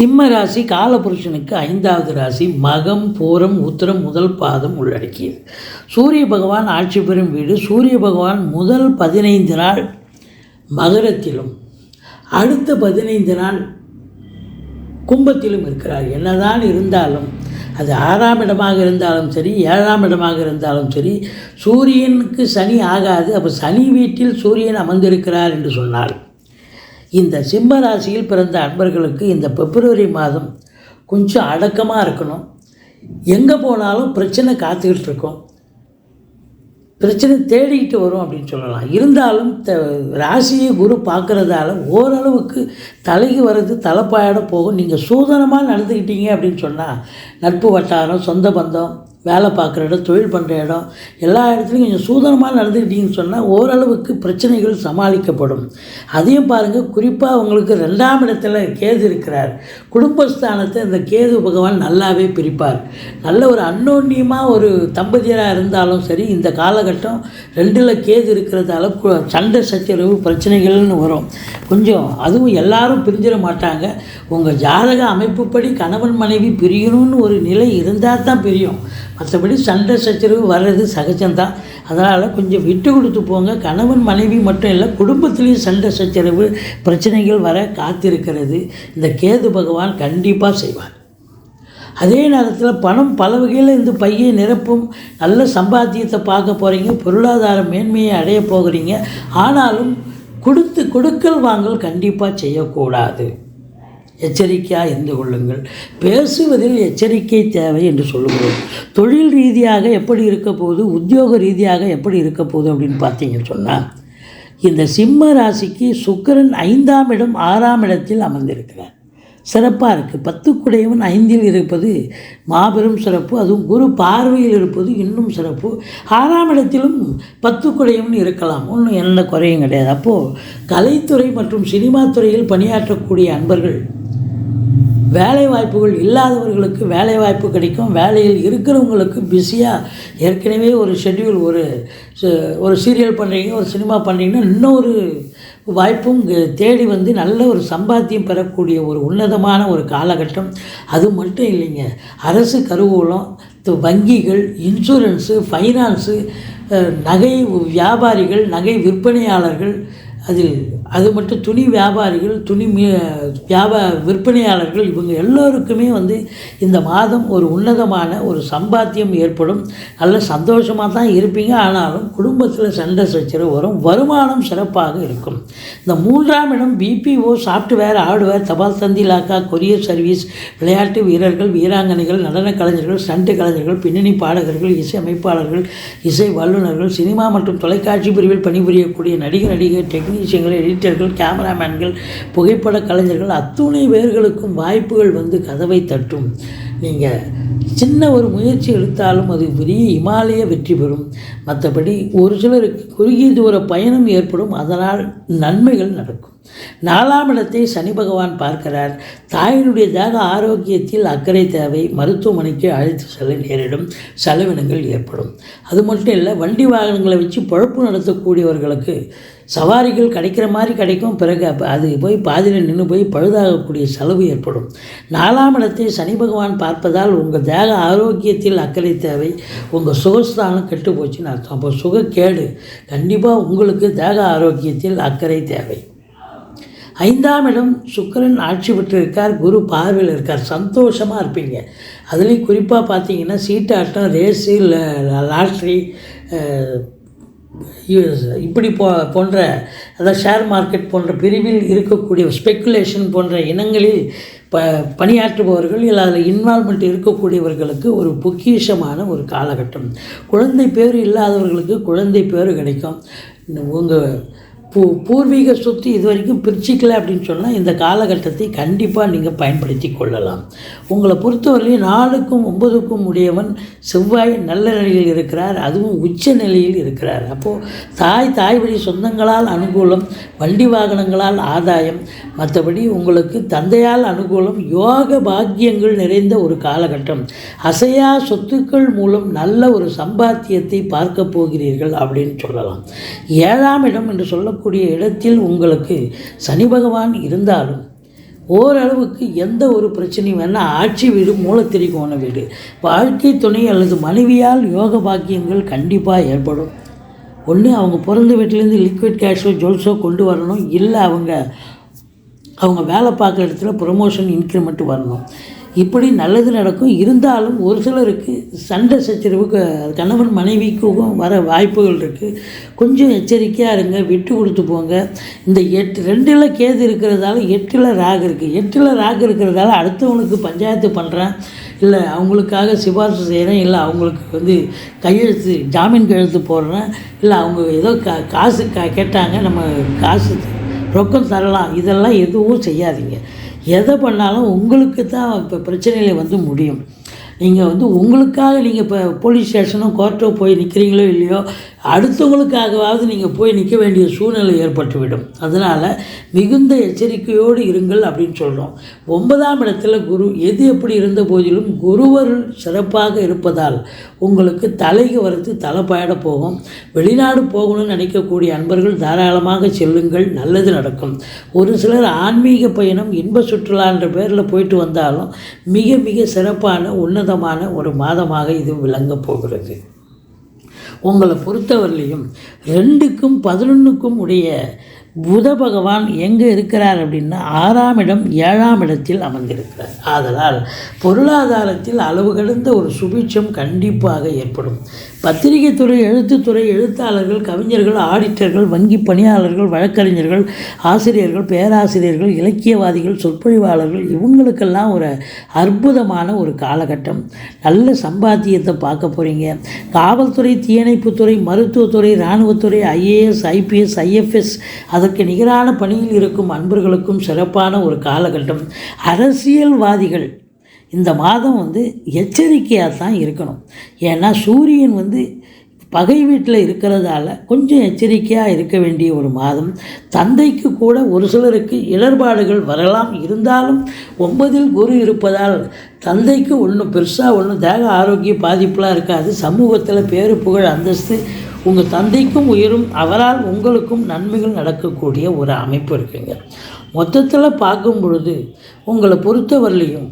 சிம்ம ராசி காலபுருஷனுக்கு ஐந்தாவது ராசி மகம் பூரம் உத்திரம் முதல் பாதம் உள்ளடக்கியது. சூரிய பகவான் ஆட்சி பெறும் வீடு. சூரிய பகவான் முதல் பதினைந்து நாள் மகரத்திலும் அடுத்த பதினைந்து நாள் கும்பத்திலும் இருக்கிறார். என்னதான் இருந்தாலும் அது ஆறாம் இடமாக இருந்தாலும் சரி ஏழாம் இடமாக இருந்தாலும் சரி சூரியனுக்கு சனி ஆகாது. அப்போ சனி வீட்டில் சூரியன் அமர்ந்திருக்கிறார் என்று சொன்னார் இந்த சிம்ம ராசியில் பிறந்த அன்பர்களுக்கு இந்த பிப்ரவரி மாதம் கொஞ்சம் அடக்கமாக இருக்கணும். எங்கே போனாலும் பிரச்சனை காத்துக்கிட்டு இருக்கும். பிரச்சனை தேடிக்கிட்டு வரும் அப்படின்னு சொல்லலாம். இருந்தாலும் த ராசியை குரு பார்க்குறதால ஓரளவுக்கு தலைக்கு வர்றது தலைப்பாயோட போகும். நீங்கள் சூதனமாக நடந்துக்கிட்டீங்க அப்படின்னு சொன்னால் நட்பு வட்டாரம் சொந்த பந்தம் வேலை பார்க்குற இடம் தொழில் பண்ணுற இடம் எல்லா இடத்துலையும் கொஞ்சம் சூதனமாக நடந்துக்கிட்டீங்கன்னு சொன்னால் ஓரளவுக்கு பிரச்சனைகள் சமாளிக்கப்படும். அதையும் பாருங்கள் குறிப்பாக உங்களுக்கு ரெண்டாம் இடத்துல கேது இருக்கிறார். குடும்பஸ்தானத்தை இந்த கேது பகவான் நல்லாவே பிரிப்பார். நல்ல ஒரு அன்னோன்யமாக ஒரு தம்பதியராக இருந்தாலும் சரி இந்த காலகட்டம் ரெண்டில் கேது இருக்கிறதால கு- சண்டை சச்சரவு பிரச்சனைகள்னு வரும். கொஞ்சம் அதுவும் எல்லாரும் பிரிஞ்சிட மாட்டாங்க. உங்கள் ஜாதக அமைப்புப்படி கணவன் மனைவி பிரியணும்னு ஒரு நிலை இருந்தால் தான் பிரியும். மற்றபடி சண்டை சச்சரவு வர்றது சகஜம்தான். அதனால் கொஞ்சம் விட்டு கொடுத்து போங்க. கணவன் மனைவி மட்டும் இல்லை குடும்பத்துலேயும் சண்டை சச்சரவு பிரச்சனைகள் வர காத்திருக்கிறது. இந்த கேது பகவான் கண்டிப்பாக செய்வார். அதே நேரத்தில் பணம் பல வகையில் இந்த பையை நிரப்பும் நல்ல சம்பாத்தியத்தை பார்க்க போகிறீங்க பொருளாதார மேன்மையை அடைய போகிறீங்க. ஆனாலும் கொடுத்து கொடுக்கல் வாங்கல் கண்டிப்பாக செய்யக்கூடாது. எச்சரிக்கையாக இருந்து கொள்ளுங்கள். பேசுவதில் எச்சரிக்கை தேவை என்று சொல்லுங்கள் தொழில் ரீதியாக எப்படி இருக்க போகுது? உத்தியோக ரீதியாக எப்படி இருக்க போகுது அப்படின்னு பார்த்தீங்கன்னு சொன்னால் இந்த சிம்ம ராசிக்கு சுக்கிரன் ஐந்தாம் இடம் ஆறாம் இடத்தில் அமர்ந்திருக்கிறார். சிறப்பாக இருக்குது பத்துக்குடையவன் ஐந்தில் இருப்பது மாபெரும் சிறப்பு. அதுவும் குரு பார்வையில் இருப்பது இன்னும் சிறப்பு. ஆறாம் இடத்திலும் பத்துக்குடையவன் இருக்கலாம். ஒன்றும் எந்த குறையும் கிடையாது. அப்போது கலைத்துறை மற்றும் சினிமா துறையில் பணியாற்றக்கூடிய அன்பர்கள் வேலை வாய்ப்புகள் இல்லாதவர்களுக்கு வேலை வாய்ப்பு கிடைக்கும். வேலையில் இருக்கிறவங்களுக்கு பிஸியாக ஏற்கனவே ஒரு ஷெட்யூல் ஒரு ச- ஒரு சீரியல் பண்ணுறீங்க ஒரு சினிமா பண்ணுறீங்கன்னா இன்னொரு வாய்ப்பும் தேடி வந்து நல்ல ஒரு சம்பாத்தியம் பெறக்கூடிய ஒரு உன்னதமான ஒரு காலகட்டம். அது மட்டும் இல்லைங்க. அரசு கருவூலம் வங்கிகள் இன்சூரன்ஸு ஃபைனான்ஸு நகை வியாபாரிகள் நகை விற்பனையாளர்கள் அதில் அது மட்டும் துணி வியாபாரிகள் துணி மீ வியாபா விற்பனையாளர்கள் இவங்க எல்லோருக்குமே வந்து இந்த மாதம் ஒரு உன்னதமான ஒரு சம்பாத்தியம் ஏற்படும். நல்ல சந்தோஷமாக தான் இருப்பீங்க. ஆனாலும் குடும்பத்தில் சண்டை சச்சரவு வரும். வருமானம் சிறப்பாக இருக்கும். இந்த மூன்றாம் இடம் பிபிஓ சாஃப்ட்வேர் ஹார்ட்வேர் தபால் தந்தி லாக்கா கொரியர் சர்வீஸ் விளையாட்டு வீரர்கள் வீராங்கனைகள் நடன கலைஞர்கள் சண்டை கலைஞர்கள் பின்னணி பாடகர்கள் இசை அமைப்பாளர்கள் இசை வல்லுநர்கள் சினிமா மற்றும் தொலைக்காட்சி பிரிவில் பணிபுரியக்கூடிய நடிகர் நடிகர் டெக்னீஷியன்கள் எடிட்டர்கள் கேமராமேன்கள் புகைப்பட கலைஞர்கள் அத்துணை பேர்களுக்கும் வாய்ப்புகள் வந்து கதவை தட்டும். நீங்கள் சின்ன ஒரு முயற்சி எடுத்தாலும் அது பெரிய இமாலய வெற்றி பெறும். மற்றபடி ஒரு சிலருக்கு குறுகிய தூர பயணம் ஏற்படும். அதனால் நன்மைகள் நடக்கும். நாலாம் இடத்தை சனி பகவான் பார்க்கிறார். தாயினுடைய தேக ஆரோக்கியத்தில் அக்கறை தேவை. மருத்துவமனைக்கு அழைத்து செல்ல நேரிடும். செலவினங்கள் ஏற்படும். அது மட்டும் இல்லை வண்டி வாகனங்களை வச்சு பொழப்பு நடத்தக்கூடியவர்களுக்கு சவாரிகள் கிடைக்கிற மாதிரி கிடைக்கும். பிறகு அது போய் பாதியில் நின்று போய் பழுதாகக்கூடிய செலவு ஏற்படும். நாலாம் இடத்தை சனி பகவான் பார்ப்பதால் உங்கள் தேக ஆரோக்கியத்தில் அக்கறை தேவை. உங்கள் சுகஸ்தானம் கெட்டு போச்சுன்னு அர்த்தம். அப்போ சுகக்கேடு கண்டிப்பாக உங்களுக்கு தேக ஆரோக்கியத்தில் அக்கறை தேவை. ஐந்தாம் இடம் சுக்கரன் ஆட்சி பெற்று இருக்கார் குரு பார்வையில் இருக்கார். சந்தோஷமாக இருப்பீங்க. அதுலேயும் குறிப்பாக பார்த்தீங்கன்னா சீட்டாட்டம் ரேஸு லாட்ரி இப்படி போ போன்ற அதாவது ஷேர் மார்க்கெட் போன்ற பிரிவில் இருக்கக்கூடிய ஸ்பெக்குலேஷன் போன்ற இனங்களில் ப பணியாற்றுபவர்கள் இல்லை அதில் இன்வால்மெண்ட் இருக்கக்கூடியவர்களுக்கு ஒரு பொக்கிஷமான ஒரு காலகட்டம். குழந்தை பேர் இல்லாதவர்களுக்கு குழந்தை பேர் கிடைக்கும். உங்கள் பூ பூர்வீக சொத்து இது வரைக்கும் பிரிச்சிக்கல அப்படின்னு சொன்னால் இந்த காலகட்டத்தை கண்டிப்பாக நீங்கள் பயன்படுத்தி கொள்ளலாம். உங்களை பொறுத்தவரையிலும் நாலுக்கும் ஒன்பதுக்கும் உடையவன் செவ்வாய் நல்ல நிலையில் இருக்கிறார் அதுவும் உச்ச நிலையில் இருக்கிறார். அப்போது தாய் தாய் வழி சொந்தங்களால் அனுகூலம் வண்டி வாகனங்களால் ஆதாயம் மற்றபடி உங்களுக்கு தந்தையால் அனுகூலம் யோக பாக்கியங்கள் நிறைந்த ஒரு காலகட்டம். அசையா சொத்துக்கள் மூலம் நல்ல ஒரு சம்பாத்தியத்தை பார்க்க போகிறீர்கள் அப்படின்னு சொல்லலாம். ஏழாம் இடம் என்று சொல்ல இருக்கக்கூடிய இடத்தில் உங்களுக்கு சனி பகவான் இருந்தாலும் ஓரளவுக்கு எந்த ஒரு பிரச்சனையும் வேணால் ஆட்சி வீடு மூலத்திரிகோண வீடு வாழ்க்கை துணை அல்லது மனைவியால் யோக பாக்கியங்கள் கண்டிப்பாக ஏற்படும். ஒன்று அவங்க பிறந்த வீட்டிலேருந்து லிக்விட் கேஷோ ஜுவல்ஸோ கொண்டு வரணும். இல்லை அவங்க அவங்க வேலை பார்க்குற இடத்துல ப்ரொமோஷன் இன்க்ரிமெண்ட் வரணும். இப்படி நல்லது நடக்கும். இருந்தாலும் ஒரு சிலருக்கு சண்டை சச்சரவுக்கு கணவன் மனைவிக்கும் வர வாய்ப்புகள் இருக்குது கொஞ்சம் எச்சரிக்கையாக இருங்க விட்டு கொடுத்து போங்க. இந்த எட்டு ரெண்டில் கேது இருக்கிறதால எட்டில் ராகு இருக்குது எட்டில் ராகு இருக்கிறதால அடுத்தவனுக்கு பஞ்சாயத்து பண்ணுறேன் இல்லை அவங்களுக்காக சிபாரிசு செய்கிறேன் இல்லை அவங்களுக்கு வந்து கையெழுத்து ஜாமீன் கையெழுத்து போடுறேன். இல்லை அவங்க ஏதோ கா காசு கா கேட்டாங்க. நம்ம காசு ரொக்கம் தரலாம். இதெல்லாம் எதுவும் செய்யாதீங்க. எதை பண்ணாலும் உங்களுக்கு தான் இப்போ பிரச்சனையில் வந்து முடியும். நீங்கள் வந்து உங்களுக்காக நீங்கள் இப்போ போலீஸ் ஸ்டேஷனோ கோர்ட்டோ போய் நிற்கிறீங்களோ இல்லையோ அடுத்தவங்களுக்காகவாவது நீங்கள் போய் நிற்க வேண்டிய சூழ்நிலை ஏற்பட்டுவிடும். அதனால் மிகுந்த எச்சரிக்கையோடு இருங்கள் அப்படின்னு சொல்கிறோம் ஒன்பதாம் இடத்துல குரு எது எப்படி இருந்த போதிலும் குருவர் சிறப்பாக இருப்பதால் உங்களுக்கு தலைக்கு வரத்து தலைப்பாயிட போகும். வெளிநாடு போகணும்னு நினைக்கக்கூடிய அன்பர்கள் தாராளமாக செல்லுங்கள் நல்லது நடக்கும். ஒரு சிலர் ஆன்மீக பயணம் இன்ப சுற்றுலான்ற பேரில் போயிட்டு வந்தாலும் மிக மிக சிறப்பான உன்னதமான ஒரு மாதமாக இது விளங்கப் போகிறது. உங்களை பொறுத்தவரையிலையும் ரெண்டுக்கும் பதினொன்றுக்கும் உடைய புத பகவான் எங்கே இருக்கிறார் அப்படின்னா ஆறாம் இடம் ஏழாம் இடத்தில் அமர்ந்திருக்கிறார். ஆதலால் பொருளாதாரத்தில் அளவு கடந்த ஒரு சுபிட்சம் கண்டிப்பாக ஏற்படும். பத்திரிகை துறை எழுத்துத்துறை எழுத்தாளர்கள் கவிஞர்கள் ஆடிட்டர்கள் வங்கி பணியாளர்கள் வழக்கறிஞர்கள் ஆசிரியர்கள் பேராசிரியர்கள் இலக்கியவாதிகள் சொற்பொழிவாளர்கள் இவங்களுக்கெல்லாம் ஒரு அற்புதமான ஒரு காலகட்டம். நல்ல சம்பாத்தியத்தை பார்க்க போகிறீங்க காவல்துறை தீயணைப்புத்துறை மருத்துவத்துறை இராணுவத்துறை ஐஏஎஸ் ஐபிஎஸ் ஐஎஃப்எஸ் அதற்கு நிகரான பணியில் இருக்கும் அன்பர்களுக்கும் சிறப்பான ஒரு காலகட்டம். அரசியல்வாதிகள் இந்த மாதம் வந்து எச்சரிக்கையாக தான் இருக்கணும். ஏன்னா சூரியன் வந்து பகை வீட்டில் இருக்கிறதால கொஞ்சம் எச்சரிக்கையாக இருக்க வேண்டிய ஒரு மாதம். தந்தைக்கு கூட ஒரு சிலருக்கு இடர்பாடுகள் வரலாம். இருந்தாலும் ஒன்பதில் குரு இருப்பதால் தந்தைக்கு ஒன்றும் பெருசாக ஒன்றும் தேக ஆரோக்கிய பாதிப்புலாம் இருக்காது. சமூகத்தில் பேரு புகழ் அந்தஸ்து உங்கள் தந்தைக்கும் உயரும் அவரால் உங்களுக்கும் நன்மைகள் நடக்கக்கூடிய ஒரு அமைப்பு இருக்குங்க. மொத்தத்தில் பார்க்கும் பொழுது உங்களை பொறுத்தவரையிலையும்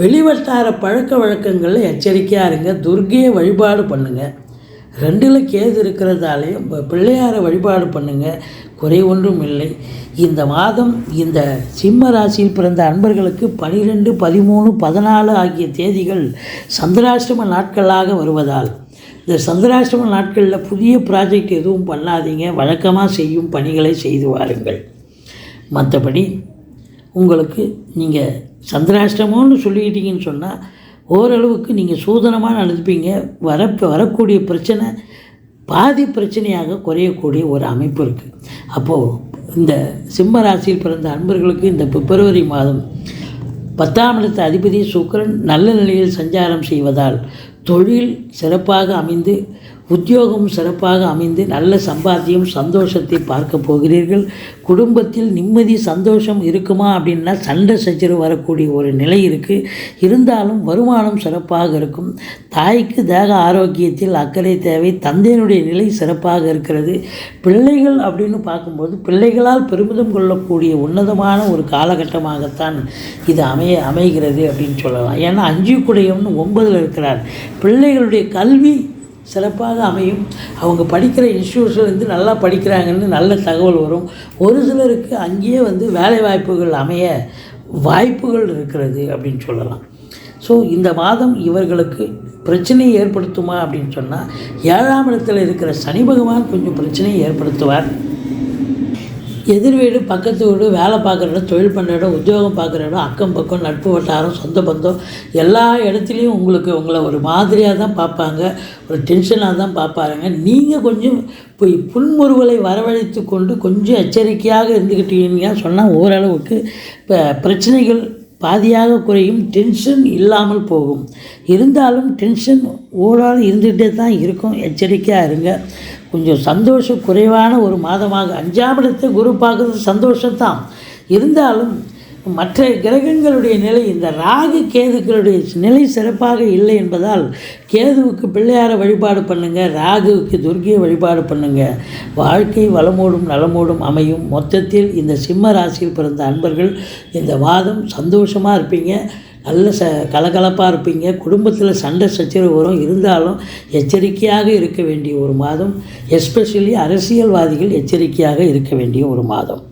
வெளிவட்டார பழக்க வழக்கங்களில் எச்சரிக்கையாக இருங்க. துர்கையை வழிபாடு பண்ணுங்கள் ரெண்டில் கேது இருக்கிறதாலே பிள்ளையாரை வழிபாடு பண்ணுங்கள் குறை ஒன்றும் இல்லை. இந்த மாதம் இந்த சிம்ம ராசியில் பிறந்த அன்பர்களுக்கு பனிரெண்டு பதிமூணு பதினாலு ஆகிய தேதிகள் சந்திராஷ்டம நாட்களாக வருவதால் இந்த சந்திராஷ்டம நாட்களில் புதிய ப்ராஜெக்ட் எதுவும் பண்ணாதீங்க. வழக்கமாக செய்யும் பணிகளை செய்து வாருங்கள். மற்றபடி உங்களுக்கு நீங்கள் சந்திராஷ்டமோன்னு சொல்லிக்கிட்டீங்கன்னு சொன்னால் ஓரளவுக்கு நீங்கள் சூதனமாக நடந்துப்பீங்க வர வரக்கூடிய பிரச்சனை பாதி பிரச்சனையாக குறையக்கூடிய ஒரு அமைப்பு இருக்குது அப்போது இந்த சிம்ம ராசியில் பிறந்த அன்பர்களுக்கு இந்த பிப்ரவரி மாதம் பத்தாம் இடத்து அதிபதி சுக்கிரன் நல்ல நிலையில் சஞ்சாரம் செய்வதால் தொழில் சிறப்பாக அமைந்து உத்தியோகம் சிறப்பாக அமைந்து நல்ல சம்பாத்தியம் சந்தோஷத்தை பார்க்க போகிறீர்கள். குடும்பத்தில் நிம்மதி சந்தோஷம் இருக்குமா அப்படின்னா சண்டை சச்சரவு வரக்கூடிய ஒரு நிலை இருக்குது இருந்தாலும் வருமானம் சிறப்பாக இருக்கும். தாய்க்கு தேக ஆரோக்கியத்தில் அக்கறை தேவை தந்தையினுடைய நிலை சிறப்பாக இருக்கிறது. பிள்ளைகள் அப்படின்னு பார்க்கும்போது பிள்ளைகளால் பெருமிதம் கொள்ளக்கூடிய உன்னதமான ஒரு காலகட்டமாகத்தான் இது அமைய அமைகிறது அப்படின்னு சொல்லலாம். ஏன்னா அஞ்சு குடையம்னு ஒன்பதில் இருக்கிறார். பிள்ளைகளுடைய கல்வி சிறப்பாக அமையும். அவங்க படிக்கிற இன்ஸ்டியூஷன்லேருந்து நல்லா படிக்கிறாங்கன்னு நல்ல தகவல் வரும். ஒரு சிலருக்கு அங்கேயே வந்து வேலை வாய்ப்புகள் அமைய வாய்ப்புகள் இருக்கிறது அப்படின்னு சொல்லலாம். ஸோ இந்த மாதம் இவர்களுக்கு பிரச்சனையை ஏற்படுத்துமா அப்படின்னு சொன்னால் ஏழாம் இடத்துல இருக்கிற சனி பகவான் கொஞ்சம் பிரச்சனையை ஏற்படுத்துவார். எதிர் வீடு பக்கத்து வீடு வேலை பார்க்குற இடம் தொழில் பண்ணுற இடம் உத்தியோகம் பார்க்குற இடம் அக்கம் பக்கம் நட்பு வட்டாரம் சொந்த பந்தம் எல்லா இடத்துலையும் உங்களுக்கு உங்களை ஒரு மாதிரியாக தான் பார்ப்பாங்க. ஒரு டென்ஷனாக தான் பார்ப்பாருங்க. நீங்கள் கொஞ்சம் போய் புன்முறுவலை வரவழைத்து கொண்டு கொஞ்சம் எச்சரிக்கையாக இருந்துக்கிட்டீங்க சொன்னால் ஓரளவுக்கு இப்போ பிரச்சனைகள் பாதியாக குறையும் டென்ஷன் இல்லாமல் போகும். இருந்தாலும் டென்ஷன் ஓடால் இருந்துகிட்டே தான் இருக்கும். எச்சரிக்கையாக இருங்க. கொஞ்சம் சந்தோஷம் குறைவான ஒரு மாதமாக அஞ்சாம் இடத்தை குரு பார்க்குறது சந்தோஷம்தான். இருந்தாலும் மற்ற கிரகங்களுடைய நிலை இந்த ராகு கேதுக்களுடைய நிலை சிறப்பாக இல்லை என்பதால் கேதுவுக்கு பிள்ளையார வழிபாடு பண்ணுங்கள் ராகுவுக்கு துர்கியை வழிபாடு பண்ணுங்கள் வாழ்க்கை வளமோடும் நலமோடும் அமையும். மொத்தத்தில் இந்த சிம்ம ராசியில் பிறந்த அன்பர்கள் இந்த வாதம் சந்தோஷமாக இருப்பீங்க நல்ல ச கலகலப்பாக இருப்பீங்க. குடும்பத்தில் சண்டை சச்சரவு வரும். இருந்தாலும் எச்சரிக்கையாக இருக்க வேண்டிய ஒரு மாதம் எஸ்பெஷலி அரசியல்வாதிகள் எச்சரிக்கையாக இருக்க வேண்டிய ஒரு மாதம்.